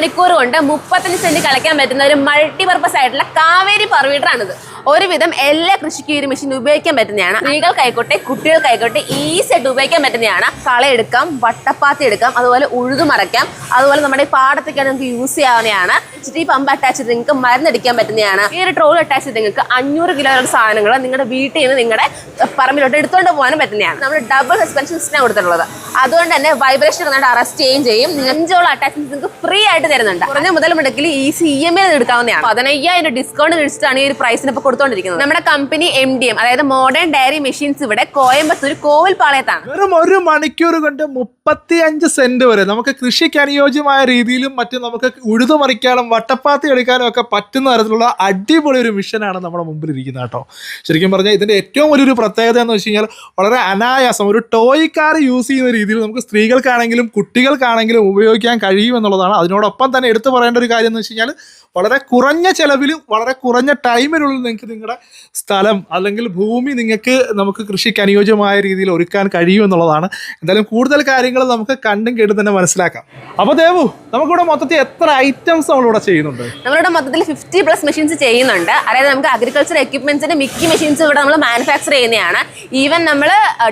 മണിക്കൂർ കൊണ്ട് മുപ്പത്തഞ്ച് സെന്റ് കളിക്കാൻ പറ്റുന്ന ഒരു മൾട്ടിപർപ്പസ് ആയിട്ടുള്ള കാവേരി പർവീഡറാണിത് ഒരുവിധം എല്ലാ കൃഷിക്കും ഈ ഒരു മെഷീൻ ഉപയോഗിക്കാൻ പറ്റുന്നതാണ്. സ്ത്രീകൾക്കായിക്കോട്ടെ കുട്ടികൾക്കായിക്കോട്ടെ ഈസി ആയിട്ട് ഉപയോഗിക്കാൻ പറ്റുന്നതാണ്. കളയെടുക്കാം വട്ടപ്പാത്തി എടുക്കാം അതുപോലെ ഉഴുതു മറയ്ക്കാം അതുപോലെ നമ്മുടെ പാടത്തൊക്കെ നിങ്ങൾക്ക് യൂസ് ചെയ്യാവുന്നതാണ്. ഇച്ചിരി പമ്പ് അറ്റാച്ച് ചെയ്ത് നിങ്ങൾക്ക് മരുന്നടിക്കാൻ പറ്റുന്നതാണ്. ഈ ഒരു ട്രോൾ അറ്റാച്ച് ചെയ്ത് നിങ്ങൾക്ക് അഞ്ഞൂറ് കിലോയുടെ സാധനങ്ങൾ നിങ്ങളുടെ വീട്ടിൽ നിന്ന് നിങ്ങളുടെ പറമ്പിലോട്ട് എടുത്തുകൊണ്ട് പോകാനും പറ്റുന്നതാണ്. നമ്മൾ ഡബിൾ സസ്പെൻഷൻ സിസ്റ്റം കൊടുത്തിട്ടുള്ളത്. അതുകൊണ്ട് തന്നെ വൈബ്രേഷൻ നന്നായിട്ട് അറസ്റ്റ് ചെയ്യുകയും ചെയ്യും. അഞ്ചോളം അറ്റാച്ച്മെന്റ് നിങ്ങൾക്ക് ഫ്രീ ആയിട്ട് തരുന്നുണ്ട്. കുറഞ്ഞ മുതൽ മുടക്കിൽ ഈ സി എ എടുക്കാവുന്നതാണ്. പതിനയ്യായിരം ഡിസ്കൗണ്ട് കഴിച്ചിട്ടാണ് ഈ ഒരു പ്രൈസിന് ഇപ്പോൾ കൊടുത്തുകൊണ്ടിരിക്കുന്നത് നമ്മുടെ കമ്പനി എം ഡി എം അതായത് മോഡേൺ ഡയറി മെഷീൻസ് ഇവിടെ കോയമ്പത്തൂർ കോവിൽപാളയത്താണ്. വെറും ഒരു മണിക്കൂർ കൊണ്ട് മുപ്പത്തി അഞ്ച് സെന്റ് വരെ നമുക്ക് കൃഷിക്ക് അനുയോജ്യമായ രീതിയിലും മറ്റും നമുക്ക് ഉഴുതുമറിക്കാനും വട്ടപ്പാത്തി എടുക്കാനും ഒക്കെ പറ്റുന്ന തരത്തിലുള്ള അടിപൊളി ഒരു മിഷനാണ് നമ്മുടെ മുമ്പിൽ ഇരിക്കുന്നത് കേട്ടോ. ശരിക്കും പറഞ്ഞാൽ ഇതിന്റെ ഏറ്റവും വലിയൊരു പ്രത്യേകത എന്ന് വെച്ച് കഴിഞ്ഞാൽ വളരെ അനായാസം ഒരു ടോയ് കാർ യൂസ് ചെയ്യുന്ന രീതിയിൽ നമുക്ക് സ്ത്രീകൾക്കാണെങ്കിലും കുട്ടികൾക്കാണെങ്കിലും ഉപയോഗിക്കാൻ കഴിയും എന്നുള്ളതാണ്. അതിനോടൊപ്പം തന്നെ എടുത്തു പറയേണ്ട ഒരു കാര്യം എന്ന് വെച്ച് കഴിഞ്ഞാൽ വളരെ കുറഞ്ഞ ചെലവിൽ വളരെ കുറഞ്ഞ ടൈമിനുള്ളിൽ നിങ്ങൾക്ക് നിങ്ങളുടെ സ്ഥലം അല്ലെങ്കിൽ ഭൂമി നിങ്ങൾക്ക് നമുക്ക് കൃഷിക്ക് അനുയോജ്യമായ രീതിയിൽ ഒരുക്കാൻ കഴിയും എന്നുള്ളതാണ്. എന്തായാലും കൂടുതൽ കാര്യങ്ങൾ നമുക്ക് കണ്ടും കേട്ടും തന്നെ മനസ്സിലാക്കാം. അപ്പൊ ദേവു നമുക്കിവിടെ മൊത്തത്തിൽ എത്ര ഐറ്റംസ് നമ്മളിവിടെ ചെയ്യുന്നുണ്ട്? നമ്മളിവിടെ മൊത്തത്തിൽ ഫിഫ്റ്റി പ്ലസ് മെഷീൻസ് ചെയ്യുന്നുണ്ട്. അതായത് നമുക്ക് അഗ്രികൾച്ചർ എക്യുപ്മെന്റ്സിന്റെ മിക്ക മെഷീൻസ് ഇവിടെ നമ്മൾ മാനുഫാക്ചർ ചെയ്യുന്നതാണ്. ഈവൻ നമ്മൾ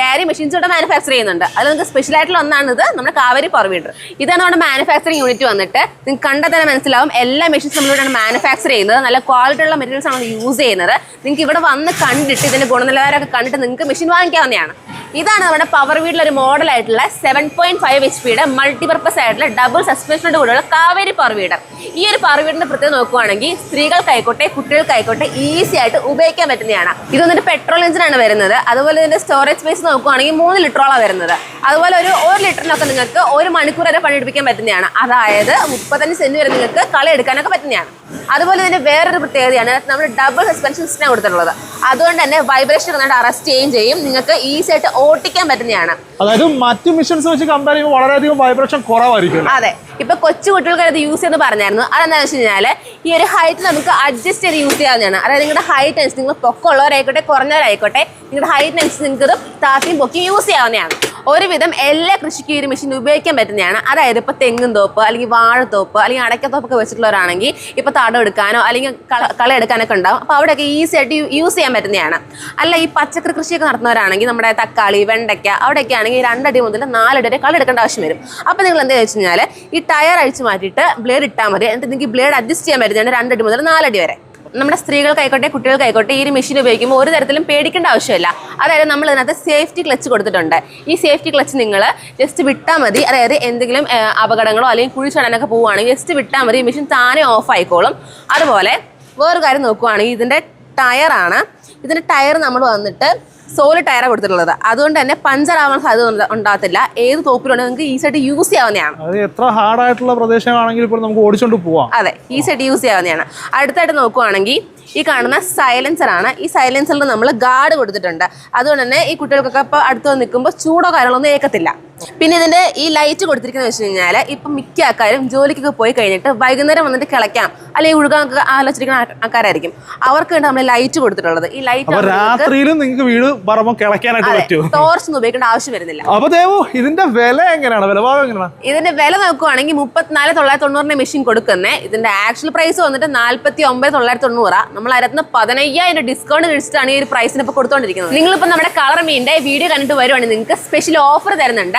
ഡയറി മെഷീൻസ് ഇവിടെ മാനുഫാക്ചർ ചെയ്യുന്നുണ്ട്. അത് നമുക്ക് സ്പെഷ്യൽ ആയിട്ടുള്ള ഒന്നാണ് ഇത് നമ്മുടെ കാവേരി പർവീഡർ ഇതാണ് നമ്മുടെ മാനുഫാക്ചറിങ് യൂണിറ്റ് വന്നിട്ട്. നിങ്ങൾക്ക് കണ്ടാൽ തന്നെ മനസ്സിലാവും. എല്ലാ മെഷീൻസ് നമ്മളിവിടെയാണ് മാനുഫാക്ചർ ചെയ്യുന്നത്. നല്ല ക്വാളിറ്റി ഉള്ള മെറ്റീരിയൽസ് ആണ് യൂസ് ചെയ്യുന്നത്. നിങ്ങൾക്ക് ഇവിടെ വന്ന് കണ്ടിട്ട് ഇതിന്റെ ഗുണനിലവാരമൊക്കെ കണ്ടിട്ട് നിങ്ങൾക്ക് മെഷീൻ വാങ്ങിക്കാവുന്നതാണ്. ഇതാണ് നമ്മുടെ പവർ വീട്ടിലെ ഒരു മോഡൽ ആയിട്ടുള്ള സെവൻ പോയിന്റ് ഫൈവ് എച്ച് പിയുടെ മൾട്ടിപർപ്പസ് ആയിട്ടുള്ള ഡബിൾ സസ്പെൻഷനോട് കൂടിയുള്ള കാവേരി പവർ വീടർ ഈ ഒരു പവർ വീടിന്റെ പ്രത്യേകം നോക്കുവാണെങ്കിൽ സ്ത്രീകൾക്കായിക്കോട്ടെ കുട്ടികൾക്കായിക്കോട്ടെ ഈസി ആയിട്ട് ഉപയോഗിക്കാൻ പറ്റുന്നതാണ്. ഇത് വന്നിട്ട് പെട്രോൾ എഞ്ചിനാണ് വരുന്നത്. അതുപോലെ ഇതിന്റെ സ്റ്റോറേജ് സ്പേസ് നോക്കുവാണെങ്കിൽ മൂന്ന് ലിറ്ററോളാണ് വരുന്നത്. അതുപോലെ ഒരു ഒരു ലിറ്ററിനൊക്കെ നിങ്ങൾക്ക് ഒരു മണിക്കൂർ വരെ പണിയെടുപ്പിക്കാൻ പറ്റുന്നതാണ്. അതായത് മുപ്പത്തഞ്ച് സെന്റ് വരെ നിങ്ങൾക്ക് കളി എടുക്കാനൊക്കെ പറ്റുന്നതാണ്. അതുപോലെ ഇതിന്റെ വേറൊരു പ്രത്യേകതയാണ് നമ്മൾ ഡബിൾ സസ്പെൻഷൻ സിസ്റ്റം കൊടുത്തിട്ടുള്ളത്. അതുകൊണ്ട് തന്നെ വൈബ്രേഷൻ നന്നായിട്ട് അറസ്റ്റ് ചെയ്യുകയും ചെയ്യും. നിങ്ങൾക്ക് ഈസി ആയിട്ട് ഓട്ടിക്കാൻ പറ്റുന്നതാണ്. അതായത് മറ്റു മിഷൻസ് വെച്ച് കമ്പയർ ചെയ്യുമ്പോൾ വളരെയധികം വൈബ്രേഷൻ കുറവായിരിക്കും. അതെ. ഇപ്പൊ കൊച്ചു കുട്ടികൾക്ക് ഇത് യൂസ് ചെയ്യുന്നത് പറഞ്ഞായിരുന്നു. അതെന്താണെന്ന് വെച്ച് കഴിഞ്ഞാൽ ഈ ഒരു ഹൈറ്റ് നമുക്ക് അഡ്ജസ്റ്റ് ചെയ്ത് യൂസ് ചെയ്യാവുന്നതാണ്. അതായത് നിങ്ങളുടെ ഹൈറ്റ് അനുസരിച്ച് നിങ്ങൾ പൊക്കമുള്ളവരായിക്കോട്ടെ കുറഞ്ഞവരായിക്കോട്ടെ നിങ്ങളുടെ ഹൈറ്റ് അനുസരിച്ച് നിങ്ങൾക്ക് താത്തിയും പൊക്കിയും യൂസ് ചെയ്യാവുന്നതാണ്. ഒരുവിധം എല്ലാ കൃഷിക്കും ഈ ഒരു മെഷീൻ ഉപയോഗിക്കാൻ പറ്റുന്നതാണ്. അതായത് ഇപ്പൊ തെങ്ങും തോപ്പ് അല്ലെങ്കിൽ വാഴത്തോപ്പ് അല്ലെങ്കിൽ അടയ്ക്കത്തോപ്പൊക്കെ വെച്ചിട്ടുള്ളവരാണെങ്കിൽ ഇപ്പൊ തടം എടുക്കാനോ അല്ലെങ്കിൽ കള- കള എടുക്കാനൊക്കെ ഉണ്ടാവും. അപ്പോൾ അവിടെയൊക്കെ ഈസി ആയിട്ട് യൂസ് ചെയ്യാൻ പറ്റുന്നതാണ്. അല്ല ഈ പച്ചക്കറി കൃഷിയൊക്കെ നടത്തുന്നവരാണെങ്കിൽ നമ്മുടെ തക്കാളി വെണ്ടയ്ക്ക അവിടെയൊക്കെ ആണെങ്കിൽ രണ്ടടി മുതൽ നാലടി വരെ കള എടുക്കേണ്ട ആവശ്യം വരും. അപ്പോൾ നിങ്ങൾ എന്താ വെച്ച് കഴിഞ്ഞാൽ ഈ ടയർ അഴിച്ച് മാറ്റിയിട്ട് ബ്ലേഡ് ഇട്ടാൽ മതി. എന്നിട്ട് നിങ്ങൾക്ക് ബ്ലേഡ് അഡ്ജസ്റ്റ് ചെയ്യാൻ പറ്റുന്നതാണ് രണ്ടടി മുതൽ നാലടി വരെ. നമ്മുടെ സ്ത്രീകൾക്കായിക്കോട്ടെ കുട്ടികൾക്കായിക്കോട്ടെ ഈ ഒരു മെഷീൻ ഉപയോഗിക്കുമ്പോൾ ഒരു തരത്തിലും പേടിക്കേണ്ട ആവശ്യമില്ല. അതായത് നമ്മൾ ഇതിനകത്ത് സേഫ്റ്റി ക്ലച്ച് കൊടുത്തിട്ടുണ്ട്. ഈ സേഫ്റ്റി ക്ലച്ച് നിങ്ങൾ ജസ്റ്റ് വിട്ടാൽ മതി. അതായത് എന്തെങ്കിലും അപകടങ്ങളോ അല്ലെങ്കിൽ കുഴിച്ചടാനൊക്കെ ചടനൊക്കെ പോവുകയാണെങ്കിൽ ജസ്റ്റ് വിട്ടാൽ മതി. മെഷീൻ താനെ ഓഫ് ആയിക്കോളും. അതുപോലെ വേറൊരു കാര്യം നോക്കുവാണെങ്കിൽ ഇതിന്റെ ടയറാണ് ഇതിന്റെ ടയർ നമ്മൾ വന്നിട്ട് സോളിഡ് ടയറാണ് കൊടുത്തിട്ടുള്ളത്. അതുകൊണ്ട് തന്നെ പഞ്ചർ ആവാൻ സാധ്യത ഉണ്ടാകത്തില്ല. ഏത് തോപ്പിലുണ്ടെങ്കിൽ നിങ്ങൾക്ക് ഈസി ആയിട്ട് യൂസ് ചെയ്യാവുന്നതാണ്. അത് എത്ര ഹാർഡായിട്ടുള്ള പ്രദേശമാണെങ്കിൽ ഇപ്പോൾ നമുക്ക് ഓടിച്ചോണ്ട് പോവാം. അതെ ഈസി ആയിട്ട് യൂസ് ചെയ്യാവുന്നതാണ്. അടുത്തായിട്ട് നോക്കുവാണെങ്കിൽ ഈ കാണുന്ന സൈലൻസർ ആണ്. ഈ സൈലൻസറിൽ നമ്മൾ ഗാർഡ് കൊടുത്തിട്ടുണ്ട്. അതുകൊണ്ട് തന്നെ ഈ കുട്ടികൾക്കൊക്കെ ഇപ്പോൾ അടുത്ത് നിൽക്കുമ്പോൾ ചൂടോ കാര്യങ്ങളൊന്നും ഏക്കത്തില്ല. പിന്നെ ഇതിന്റെ ഈ ലൈറ്റ് കൊടുത്തിരിക്കുന്നത് വെച്ച് കഴിഞ്ഞാൽ ഇപ്പം മിക്ക ആൾക്കാരും ജോലിക്കൊക്കെ പോയി കഴിഞ്ഞിട്ട് വൈകുന്നേരം വന്നിട്ട് കിളയ്ക്കാം. അല്ലെങ്കിൽ ഉഴുകാൻ ആലോചിക്കുന്ന ആൾ- ആൾക്കാരായിരിക്കും. അവർക്ക് വേണ്ടി നമ്മൾ ലൈറ്റ് കൊടുത്തിട്ടുള്ളത്. ഈ ലൈറ്റ് രാത്രിയിലും നിങ്ങൾക്ക് വീട് പറമ്പോ കിളയ്ക്കാനായിട്ട് പറ്റും ടോർച്ച് ഒന്നും ഉപയോഗിക്കേണ്ട ആവശ്യം വരുന്നില്ല. അപ്പൊ ദേവോ ഇതിന്റെ വില എങ്ങനെയാണ്? വിലഭാഗം എങ്ങനെയാണ്? ഇതിന്റെ വില നോക്കുവാണെങ്കിൽ മുപ്പത്തിനാല് തൊള്ളായിരത്തി തൊണ്ണൂറിന്റെ മെഷീൻ കൊടുക്കുന്നേ. ഇതിന്റെ ആക്ച്വൽ പ്രൈസ് വന്നിട്ട് നാല്പത്തി ഒമ്പത് തൊള്ളായിരത്തി തൊണ്ണൂറാ നമ്മൾ അതിനകത്ത് പതിനയ്യായിരം ഡിസ്കൗണ്ട് കഴിച്ചിട്ടാണ് ഈ ഒരു പ്രൈസിന് ഇപ്പോൾ കൊടുത്തോണ്ടിരിക്കുന്നത്. നിങ്ങളിപ്പോൾ നമ്മുടെ കളർ മീന്റെ വീഡിയോ കണ്ടിട്ട് വരുവാണെങ്കിൽ നിങ്ങൾക്ക് സ്പെഷ്യൽ ഓഫർ തരുന്നുണ്ട്.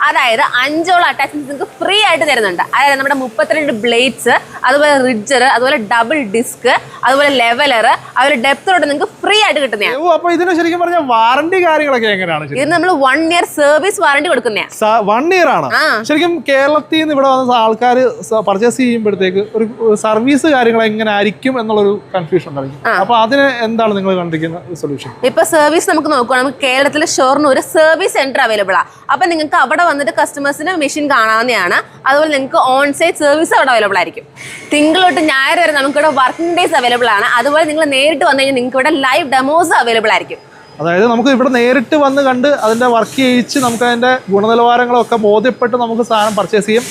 അതായത് അഞ്ചോളം അറ്റാച്ച്മെന്റ്സ് നിങ്ങൾക്ക് ഫ്രീ ആയിട്ട് തരുന്നുണ്ട്. അതായത് നമ്മുടെ മുപ്പത്തിരണ്ട് ബ്ലേഡ്സ് അതുപോലെ റിഡ്ജർ അതുപോലെ ഡബിൾ ഡിസ്ക് അതുപോലെ ലെവലർ അതുപോലെ ഡെപ്തോട് നിങ്ങൾക്ക് ഫ്രീ ആയിട്ട് കിട്ടുന്നതാണ് ഇതിന് ശരിക്കും വാറണ്ടി കാര്യങ്ങളൊക്കെ എങ്ങനെയാണ് ഇത് നമ്മൾ വൺ ഇയർ സർവീസ് വാറണ്ടി കൊടുക്കുന്നതാണ് സ- വൺ ഇയർ ആണ്. ശരിക്കും കേരളത്തിൽ നിന്ന് ഇവിടെ വന്ന ആൾക്കാർ പർച്ചേസ് ചെയ്യുമ്പോഴത്തേക്ക് ഒരു സർവീസ് കാര്യങ്ങൾ എങ്ങനെ ആയിരിക്കും എന്നുള്ളൊരു കൺഫ്യൂഷൻ ഉണ്ടായിരിക്കും. അപ്പൊ അതിന് എന്താണ് നിങ്ങൾ കണ്ടിരിക്കുന്ന സൊല്യൂഷൻ ഇപ്പൊ സർവീസ് നമുക്ക് നോക്കുകയാണെങ്കിൽ കേരളത്തിലെ ഷോറിന് ഒരു സർവീസ് സെന്റർ അവൈലബിൾ ആണ് അപ്പൊ നിങ്ങൾക്ക് അവിടെ വന്നിട്ട് കസ്റ്റമേഴ്സിന് മെഷീൻ കാണാവുന്നതാണ്. അതുപോലെ നിങ്ങൾക്ക് ഓൺ സൈറ്റ് സർവീസ് അവിടെ അവൈലബിൾ ആയിരിക്കും. തിങ്കൾ തൊട്ട് ഞായർ വരെ നമുക്കിവിടെ വർക്കിംഗ് ഡേയ്സ് അവൈലബിൾ ആണ്. അതുപോലെ നിങ്ങൾ നേരിട്ട് വന്നു കഴിഞ്ഞാൽ നിങ്ങൾക്ക് ഇവിടെ ലൈവ് ഡെമോസ് അവൈലബിൾ ആയിരിക്കും. അതായത് നമുക്ക് ഇവിടെ നേരിട്ട് വന്ന് കണ്ട് അതിന്റെ വർക്ക് ചെയ്യിച്ച് നമുക്ക് അതിന്റെ ഗുണനിലവാരങ്ങളൊക്കെ ബോധ്യപ്പെട്ട് നമുക്ക് സാധനം പർച്ചേസ് ചെയ്യും.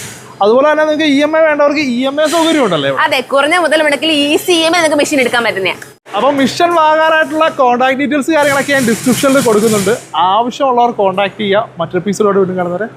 അതുപോലെ തന്നെ നിങ്ങൾക്ക് ഇ എം ഐ വേണ്ടവർക്ക് ഇ എം ഐ സൗകര്യം ഉണ്ടല്ലേ അതെ കുറഞ്ഞ മുതൽ മുടക്കിൽ ഈസി ഇ എം ഐ നിങ്ങൾക്ക് മെഷീൻ എടുക്കാൻ പറ്റുന്നതാണ്. അപ്പോൾ മിഷൻ വാങ്ങാനായിട്ടുള്ള കോൺടാക്ട് ഡീറ്റെയിൽസ് കാര്യങ്ങളൊക്കെ ഞാൻ ഡിസ്ക്രിപ്ഷനിൽ കൊടുക്കുന്നുണ്ട്. ആവശ്യമുള്ളവർ കോൺടാക്ട് ചെയ്യുക. മറ്റൊരു പീസിലോട് വീണ്ടും കാണുന്നവരെ